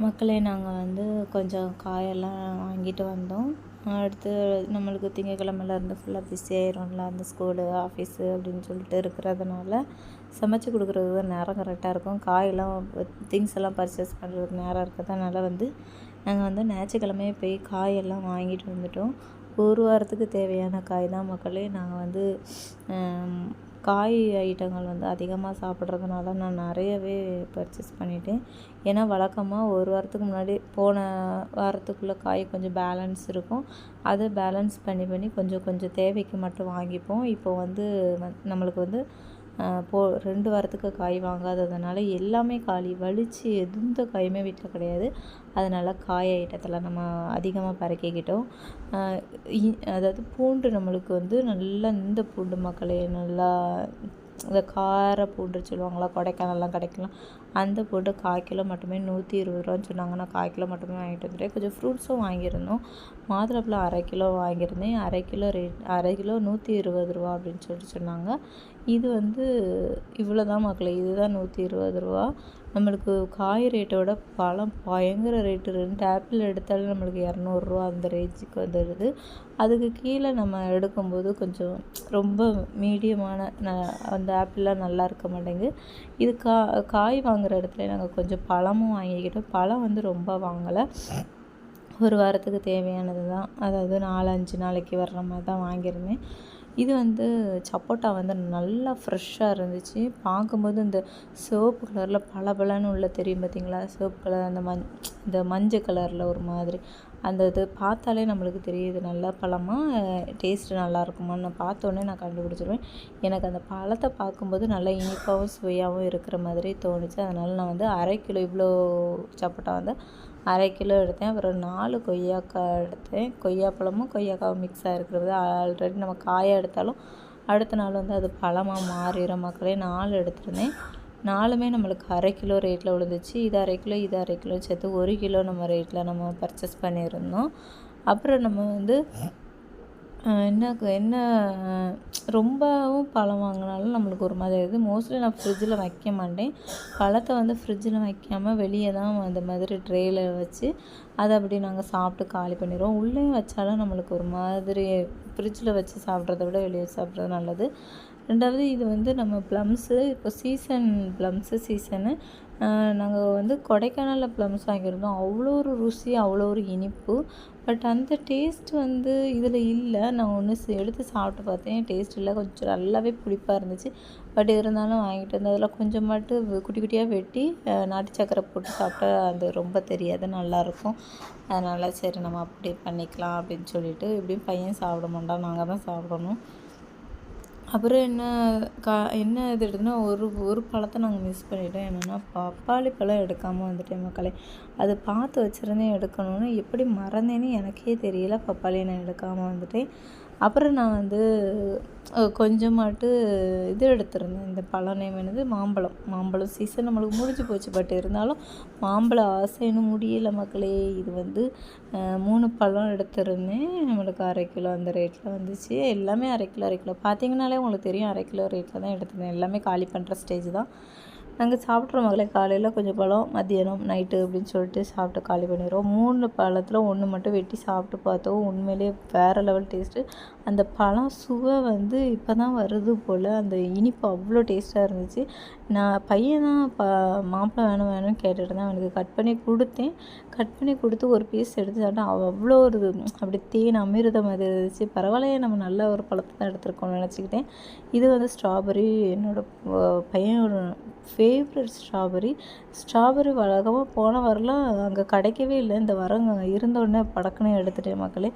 மக்களே நாங்கள் வந்து கொஞ்சம் காயெல்லாம் வாங்கிட்டு வந்தோம். அடுத்து நம்மளுக்கு திங்கக்கிழமையிலேருந்து ஃபுல்லாக பிஸி ஆயிரும்ல அந்த ஸ்கூலு ஆஃபீஸு அப்படின்னு சொல்லிட்டு இருக்கிறதுனால சமைச்சு கொடுக்குறது நேரம் கரெக்டாக இருக்கும். காயெல்லாம் திங்ஸ் எல்லாம் பர்ச்சேஸ் பண்ணுறதுக்கு நேரம் இருக்கிறதுனால வந்து நாங்கள் வந்து ஞாயிற்றுக்கிழமையே போய் காயெல்லாம் வாங்கிட்டு வந்துட்டோம். ஒரு வாரத்துக்கு தேவையான காய் தான் மக்களே. நாங்கள் வந்து காய் ஐட்டங்கள் வந்து அதிகமாக சாப்பிட்றதுனால நான் நிறையவே பர்ச்சேஸ் பண்ணிட்டேன். ஏன்னா வழக்கமாக ஒரு வாரத்துக்கு முன்னாடி போன வாரத்துக்குள்ளே காய் கொஞ்சம் பேலன்ஸ் இருக்கும். அதை பேலன்ஸ் பண்ணி பண்ணி கொஞ்சம் கொஞ்சம் தேவைக்கு மட்டும் வாங்கிப்போம். இப்போ வந்து நம்மளுக்கு வந்து போ ரெண்டு வாரத்துக்கு காய் வாங்காததுனால எல்லாமே காலி வலிச்சு எந்த காயுமே வீட்டில் கிடையாது. அதனால் காய் ஐட்டத்தில் நம்ம அதிகமாக பறக்கிக்கிட்டோம். அதாவது பூண்டு நம்மளுக்கு வந்து நல்லா இந்த பூண்டு மக்களே நல்லா இந்த கார பூண்டு சொல்லுவாங்களா கொடைக்கானல்லாம் கிடைக்கலாம் அந்த பூண்டு கால் கிலோ மட்டுமே நூற்றி இருபது ரூபான்னு சொன்னாங்க. நான் கால் கிலோ மட்டுமே வாங்கிட்டு வந்துட்டேன். கொஞ்சம் ஃப்ரூட்ஸும் வாங்கியிருந்தோம். மாதுளப்பழம் அரை கிலோ வாங்கியிருந்தேன். அரை கிலோ ரேட் அரை கிலோ நூற்றி இருபது ரூபா அப்படின்னு சொல்லிட்டு சொன்னாங்க. இது வந்து இவ்வளோ தான் மக்களே. இதுதான் நூற்றி இருபது ரூபா. நம்மளுக்கு காய் ரேட்டோட பழம் பயங்கர ரேட்டு ரெண்டு ஆப்பிள் எடுத்தாலும் நம்மளுக்கு இரநூறுவா அந்த ரேஞ்சுக்கு வந்துடுது அதுக்கு கீழே நம்ம எடுக்கும்போது கொஞ்சம் ரொம்ப மீடியமான ந அந்த ஆப்பிள்லாம் நல்லா இருக்க மாட்டேங்குது. இது கா காய் வாங்குகிற இடத்துல நாங்கள் கொஞ்சம் பழமும் வாங்கிக்கிட்டோம். பழம் வந்து ரொம்ப வாங்கலை. ஒரு வாரத்துக்கு தேவையானது தான் அதாவது நாலு அஞ்சு நாளைக்கு வர்ற மாதிரி தான் வாங்கியிருந்தேன். இது வந்து சப்போட்டா வந்து நல்லா ஃப்ரெஷ்ஷாக இருந்துச்சு. பார்க்கும்போது இந்த சிவப்பு கலரில் பளபளன்னு உள்ள தெரியும் பார்த்தீங்களா சிவப்பு கலர் அந்த மஞ் இந்த மஞ்சள் கலரில் ஒரு மாதிரி. அந்த இது பார்த்தாலே நம்மளுக்கு தெரியுது நல்ல பழமாக டேஸ்ட்டு நல்லா இருக்குமான்னு நான் பார்த்தோன்னே நான் கண்டுபிடிச்சிருவேன். எனக்கு அந்த பழத்தை பார்க்கும்போது நல்லா இனிப்பாகவும் சுவையாகவும் இருக்கிற மாதிரி தோணுச்சு. அதனால் நான் வந்து அரை கிலோ இவ்வளோ சப்போட்டா வந்து அரை கிலோ எடுத்தேன். அப்புறம் நாலு கொய்யாக்காய் எடுத்தேன். கொய்யாப்பழமும் கொய்யாக்காவும் மிக்ஸ் ஆகிருக்கிறது ஆல்ரெடி நம்ம காயாக எடுத்தாலும் அடுத்த நாள் வந்து அது பழமாக மாறிடுற மக்களே நாலு எடுத்திருந்தேன். நாலுமே நம்மளுக்கு அரை கிலோ ரேட்டில் விழுந்துச்சு. இது அரை கிலோ இது அரை கிலோ சேர்த்து ஒரு கிலோ நம்ம ரேட்டில் நம்ம பர்ச்சேஸ் பண்ணியிருந்தோம். அப்புறம் நம்ம வந்து என்ன என்ன ரொம்பவும் பழம் வாங்கினாலும் நம்மளுக்கு ஒரு மாதிரி ஆகிடுது மோஸ்ட்லி நான் ஃப்ரிட்ஜில் வைக்க மாட்டேன். பழத்தை வந்து ஃப்ரிட்ஜில் வைக்காமல் வெளியே தான் அந்த மாதிரி ட்ரேயில் வச்சு அதை அப்படி நாங்கள் சாப்பிட்டு காலி பண்ணிடுவோம். உள்ளேயும் வச்சாலும் நம்மளுக்கு ஒரு மாதிரி ஃப்ரிட்ஜில் வச்சு சாப்பிட்றத விட வெளியே சாப்பிட்றது நல்லது. ரெண்டாவது இது வந்து நம்ம ப்ளம்ஸு இப்போ சீசன் ப்ளம்ஸு சீசனு நாங்கள் வந்து கொடைக்கானலில் ப்ளம்ஸ் வாங்கியிருந்தோம். அவ்வளோ ஒரு ருசி அவ்வளோ ஒரு இனிப்பு. பட் அந்த டேஸ்ட் வந்து இதில் இல்லை. நான் ஒன்று எடுத்து சாப்பிட்டு பார்த்தேன். டேஸ்ட் இல்லை. கொஞ்சம் நல்லாவே புளிப்பாக இருந்துச்சு. பட் இருந்தாலும் வாங்கிட்டு வந்து அதில் கொஞ்சமாட்டு குட்டி குட்டியாக வெட்டி நாட்டு சக்கரை போட்டு சாப்பிட்டா அது ரொம்ப தெரியாது. நல்லாயிருக்கும் அதனால் சரி நம்ம அப்படி பண்ணிக்கலாம் அப்படின்னு சொல்லிட்டு இப்படியும் பையன் சாப்பிட மாட்டான். நாங்கள் தான் சாப்பிடணும். அப்புறம் என்ன கா என்ன இது எடுத்தோன்னா ஒரு ஒரு பழத்தை நாங்கள் மிஸ் பண்ணிட்டோம். என்னென்னா பப்பாளி பழம் எடுக்காமல் வந்துட்டேன் மக்களே. அது பார்த்து வச்சுருந்தேன் எடுக்கணும்னு எப்படி மறந்தேன்னு எனக்கே தெரியல. பப்பாளி நான் எடுக்காமல் வந்துட்டேன். அப்புறம் நான் வந்து கொஞ்சமாட்டு இது எடுத்திருந்தேன். இந்த பழம் நேம் என்னது? மாம்பழம். மாம்பழம் சீசன் நம்மளுக்கு முடிஞ்சு போச்சு. பட் இருந்தாலும் மாம்பழம் ஆசைன்னு முடியல மக்களே. இது வந்து மூணு பழம் எடுத்திருந்தேன். நம்மளுக்கு அரை கிலோ அந்த ரேட்டில் வந்துச்சு. எல்லாமே அரை கிலோ அரை கிலோ. பார்த்தீங்கனாலே உங்களுக்கு தெரியும் அரை கிலோ ரேட்டில் தான் எடுத்திருந்தேன். எல்லாமே காலி பண்ணுற ஸ்டேஜ் தான். நாங்கள் சாப்பிட்ற மகளே காலையில் கொஞ்சம் பழம் மதியானம் நைட்டு அப்படின்னு சொல்லிட்டு சாப்பிட்டு காலி பண்ணிடுவோம் மூணு பழத்தில் ஒன்று மட்டும் வெட்டி சாப்பிட்டு பார்த்தோம். உண்மையிலேயே வேறு லெவல் டேஸ்ட்டு அந்த பழம் சுவை வந்து இப்போ தான் வருது போல். அந்த இனிப்பு அவ்வளோ டேஸ்ட்டாக இருந்துச்சு. நான் பையன் தான் ப மாப்பிள்ளை வேணும் வேணும்னு கேட்டுட்டு தான் அவனுக்கு கட் பண்ணி கொடுத்தேன். கட் பண்ணி கொடுத்து ஒரு பீஸ் எடுத்து சாப்பிட்டா அவ்வளோ ஒரு அப்படி தேன் அமிர்த மாதிரி இருந்துச்சு. பரவாயில்லையே நம்ம நல்ல ஒரு பழத்தை தான் எடுத்துருக்கோம்னு நினச்சிக்கிட்டேன். இது வந்து ஸ்ட்ராபெரி என்னோடய பையனோட ஃபேவரட் ஸ்ட்ராபெரி ஸ்ட்ராபெரி வழக்கமாக போன வரலாம் அங்கே கிடைக்கவே இல்லை. இந்த வரங்க இருந்த உடனே படக்குன்னு எடுத்துட்டேன் மக்களே.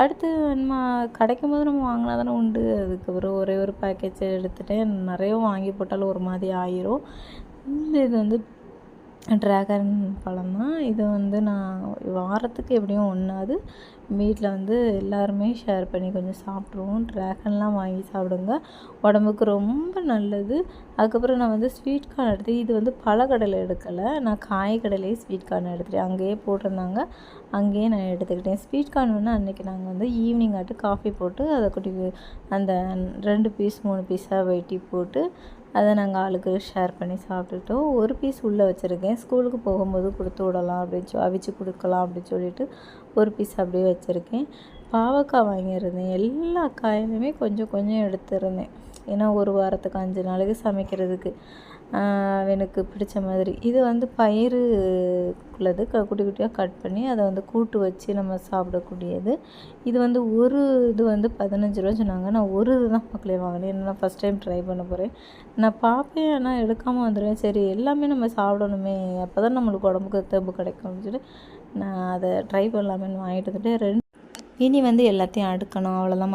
அடுத்து நம்ம கிடைக்கும் போது நம்ம வாங்கினா தானே உண்டு. அதுக்கப்புறம் ஒரே ஒரு பேக்கேஜ் எடுத்துகிட்டேன் நிறைய வாங்கி போட்டாலும் ஒரு மாதிரி ஆயிரும். இந்த இது வந்து ட்ராகன் பழம் தான். இது வந்து நான் வாரத்துக்கு எப்படியும் ஒன்றாவது வீட்டில் வந்து எல்லாருமே ஷேர் பண்ணி கொஞ்சம் சாப்பிட்ருவோம் ட்ராகன்லாம் வாங்கி சாப்பிடுங்க. உடம்புக்கு ரொம்ப நல்லது. அதுக்கப்புறம் நான் வந்து ஸ்வீட் கார்ன் எடுத்து இது வந்து பழக்கடலை எடுக்கலை. நான் காய்கடலையே ஸ்வீட் கார்ன் எடுத்துகிட்டேன் அங்கேயே போட்டிருந்தாங்க. அங்கேயே நான் எடுத்துக்கிட்டேன். ஸ்வீட் கார்ன் வந்து அன்றைக்கி நாங்கள் வந்து ஈவினிங் ஆட்டு காஃபி போட்டு அதை குட்டி அந்த ரெண்டு பீஸ் மூணு பீஸாக வெட்டி போட்டு அதை நாங்கள் ஆளுக்கு ஷேர் பண்ணி சாப்பிட்டுட்டோம் ஒரு பீஸ் உள்ளே வச்சுருக்கேன். ஸ்கூலுக்கு போகும்போது கொடுத்து விடலாம் அப்படின்னு சொல்லி அவிச்சு கொடுக்கலாம் அப்படின்னு சொல்லிட்டு ஒரு பீஸ் அப்படியே வச்சுருக்கேன். பாவக்காய் வாங்கியிருந்தேன். எல்லா காயிலுமே கொஞ்சம் கொஞ்சம் எடுத்துருந்தேன். ஏன்னா ஒரு வாரத்துக்கு அஞ்சு நாளைக்கு சமைக்கிறதுக்கு. எனக்கு பிடிச்ச மாதிரி. இது வந்து பயிறு உள்ளது க குட்டி குட்டியாக கட் பண்ணி அதை வந்து கூட்டு வச்சு நம்ம சாப்பிடக்கூடியது. இது வந்து ஒரு இது வந்து பதினஞ்சு ரூபா சொன்னாங்க. நான் ஒரு இது தான் மக்களே வாங்கினேன். ஏன்னா நான் ஃபஸ்ட் டைம் ட்ரை பண்ண போகிறேன் நான் பார்ப்பேன். ஆனால் எடுக்காமல் வந்துடுவேன் சரி எல்லாமே நம்ம சாப்பிடணுமே. அப்போ தான் நம்மளுக்கு உடம்புக்கு தெம்பு கிடைக்கும் சொல்லிட்டு சொல்லி நான் அதை ட்ரை பண்ணலாமேன்னு வாங்கிட்டு வந்துட்டு ரெண்டு இனி வந்து எல்லாத்தையும் அடுக்கணும். அவ்வளோதான்